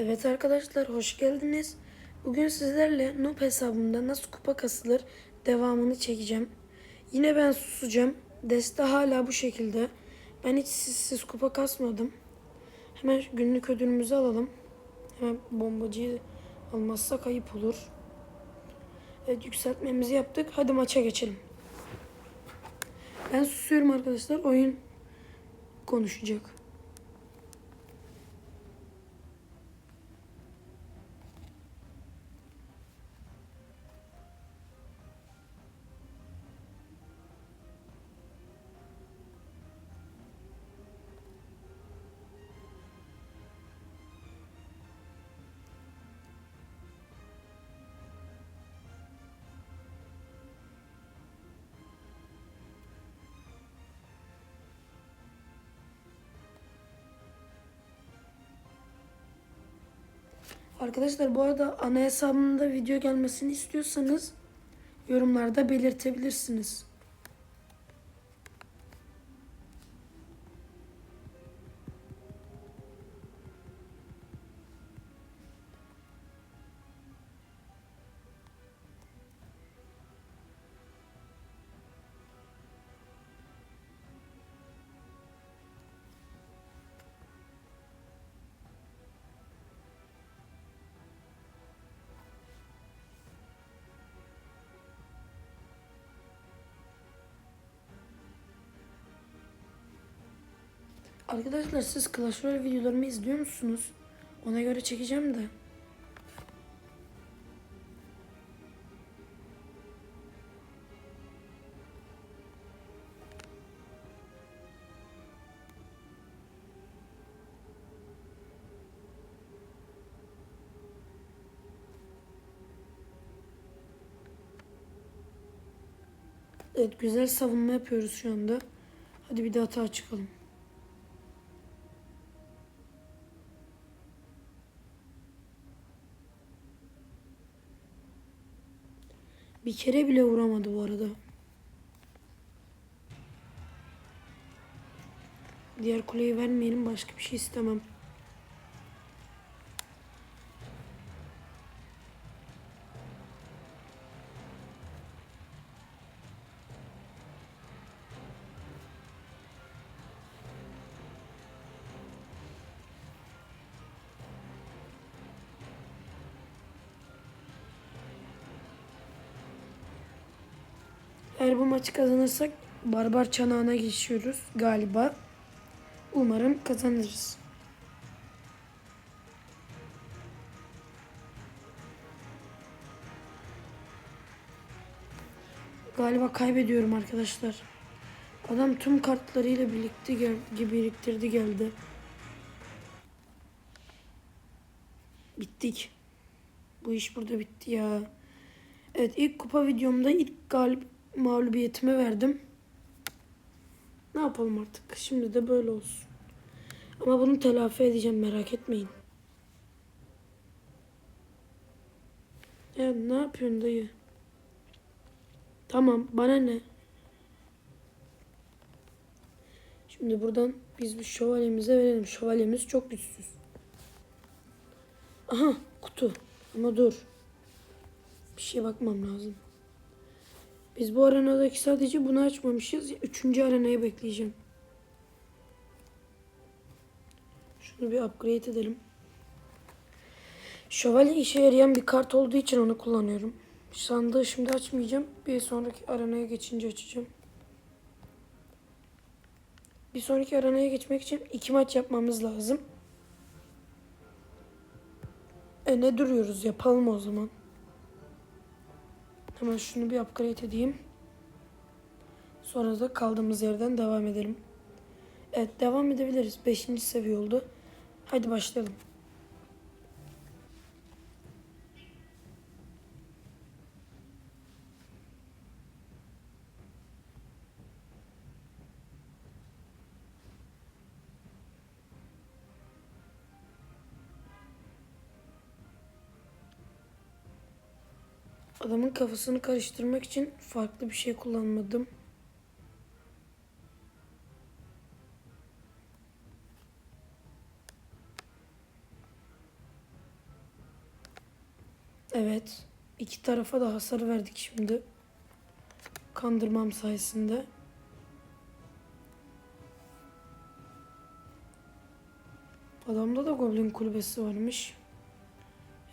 Evet arkadaşlar hoş geldiniz. Bugün sizlerle Noob hesabımda nasıl kupa kasılır devamını çekeceğim. Yine ben susacağım. Deste hala bu şekilde. Ben hiç sizsiz kupa kasmadım. Hemen günlük ödülümüzü alalım. Hemen bombacıyı almazsak ayıp olur. Evet yükseltmemizi yaptık. Hadi maça geçelim. Ben susuyorum arkadaşlar. Oyun konuşacak. Arkadaşlar bu arada ana hesabımda video gelmesini istiyorsanız yorumlarda belirtebilirsiniz. Arkadaşlar siz Clash Royale videolarımı izliyor musunuz? Ona göre çekeceğim de. Evet güzel savunma yapıyoruz şu anda. Hadi bir de hata çıkalım. Bir kere bile vuramadı bu arada. Diğer kuleyi vermeyelim başka bir şey istemem. Eğer bu maçı kazanırsak Barbar Çanağı'na geçiyoruz galiba. Umarım kazanırız. Galiba kaybediyorum arkadaşlar. Adam tüm kartlarıyla birlikte gel gibi biriktirdi geldi. Bittik. Bu iş burada bitti ya. Evet ilk kupa videomda ilk galip mağlubiyetime verdim. Ne yapalım artık. Şimdi de böyle olsun. Ama bunu telafi edeceğim merak etmeyin. Ya ne yapıyorsun dayı? Tamam bana ne? Şimdi buradan biz bir şövalyemize verelim. Şövalyemiz çok güçsüz. Aha kutu. Ama dur. Bir şeye bakmam lazım. Biz bu arenadaki sadece bunu açmamışız. Üçüncü arenayı bekleyeceğim. Şunu bir upgrade edelim. Şövalye işe yarayan bir kart olduğu için onu kullanıyorum. Sandığı şimdi açmayacağım. Bir sonraki arenaya geçince açacağım. Bir sonraki arenaya geçmek için iki maç yapmamız lazım. E ne duruyoruz yapalım o zaman. Hemen şunu bir upgrade edeyim. Sonra da kaldığımız yerden devam edelim. Evet devam edebiliriz. Beşinci seviye oldu. Hadi başlayalım. Adamın kafasını karıştırmak için farklı bir şey kullanmadım. Evet. İki tarafa da hasar verdik şimdi. Kandırmam sayesinde. Adamda da goblin kulübesi varmış.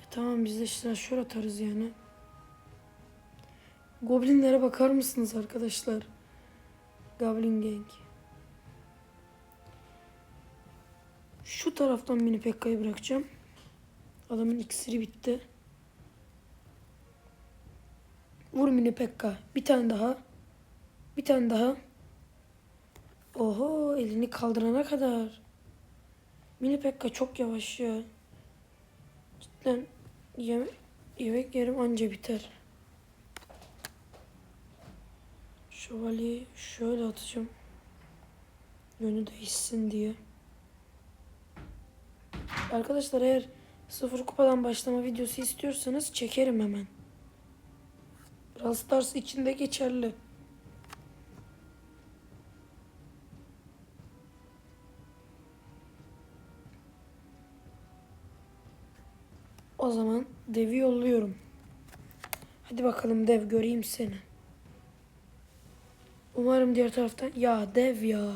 E tamam biz de silahşör atarız yani. Goblinlere bakar mısınız arkadaşlar? Goblin Gang. Şu taraftan mini Pekka'yı bırakacağım. Adamın iksiri bitti. Vur mini Pekka. Bir tane daha. Bir tane daha. Oho elini kaldırana kadar. Mini Pekka çok yavaş ya. Cidden yem yemek yerim anca biter. Şövalyeyi şöyle atacağım. Yönü değişsin diye. Arkadaşlar eğer sıfır kupadan başlama videosu istiyorsanız çekerim hemen. Brawl Stars içinde geçerli. O zaman devi yolluyorum. Hadi bakalım dev göreyim seni. Umarım diğer taraftan... Ya dev ya.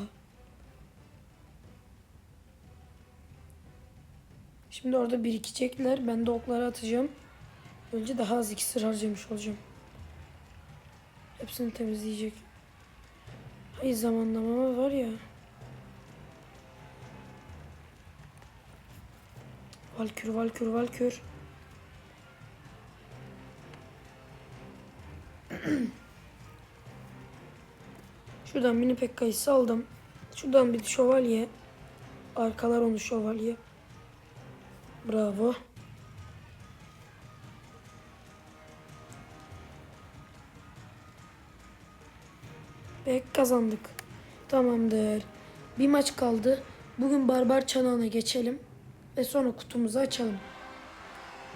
Şimdi orada birikecekler. Ben de okları atacağım. Önce daha az iksir harcamış olacağım. Hepsini temizleyecek. Hay zamanlama var ya. Valkür, Valkür, Valkür. Şuradan mini Pekka'yı saldım. Şuradan bir şövalye. Arkalar onu şövalye. Bravo. Ve kazandık. Tamamdır. Bir maç kaldı. Bugün Barbar Çanağı'na geçelim. Ve sonra kutumuzu açalım.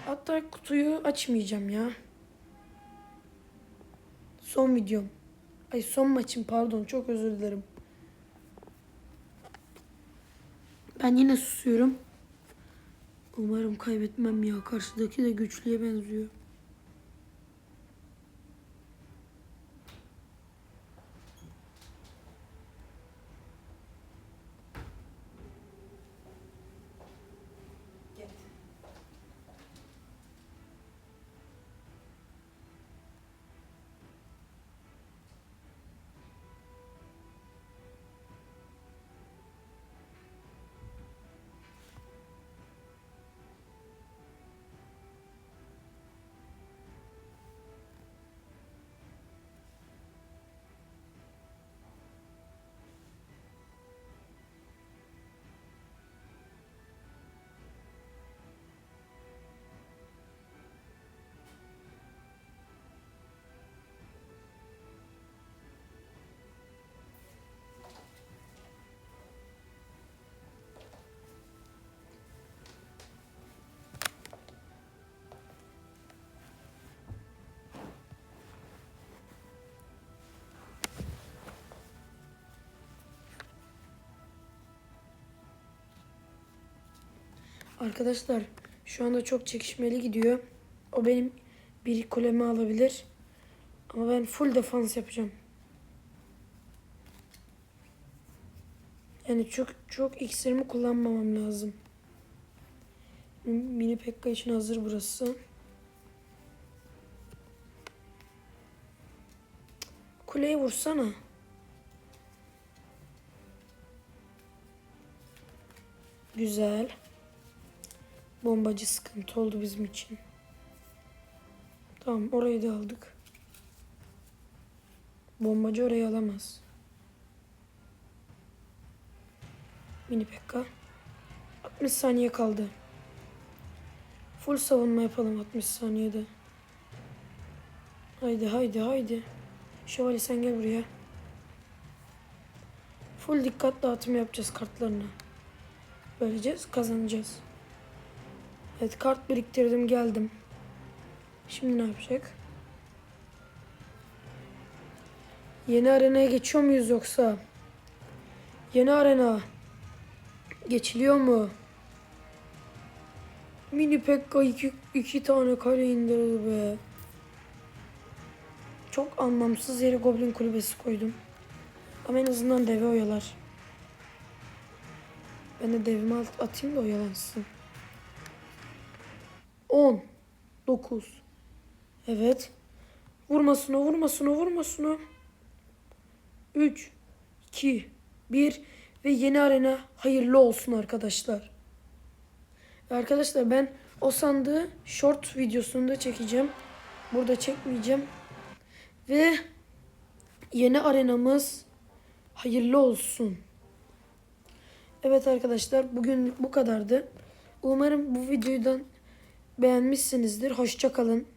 Hatta kutuyu açmayacağım ya. Son videom. Ay son maçım pardon çok özür dilerim. Ben yine susuyorum. Umarım kaybetmem ya. Karşıdaki de güçlüye benziyor. Arkadaşlar şu anda çok çekişmeli gidiyor. O benim bir kulemi alabilir. Ama ben full defans yapacağım. Yani çok çok iksirimi kullanmamam lazım. Mini Pekka için hazır burası. Kuleyi vursana. Güzel. Bombacı sıkıntı oldu bizim için. Tamam orayı da aldık. Bombacı orayı alamaz. Mini Pekka. 60 saniye kaldı. Full savunma yapalım 60 saniyede. Haydi haydi haydi. Şövalye sen gel buraya. Full dikkat dağıtımı yapacağız kartlarına. Böylece kazanacağız. Evet kart biriktirdim geldim. Şimdi ne yapacak? Yeni arenaya geçiyor muyuz yoksa? Yeni arena. Geçiliyor mu? Mini Pekka iki, iki tane kale indirdi be. Çok anlamsız yere Goblin kulübesi koydum. Ama en azından deve oyalar. Ben de devimi at- atayım da oyalansın. 10 9 Evet. Vurmasın o, vurmasın o, vurmasın o. 3 2 1 ve yeni arena hayırlı olsun arkadaşlar. Arkadaşlar ben o sandığı short videosunda çekeceğim. Burada çekmeyeceğim. Ve yeni arenamız hayırlı olsun. Evet arkadaşlar bugün bu kadardı. Umarım bu videodan beğenmişsinizdir. Hoşça kalın.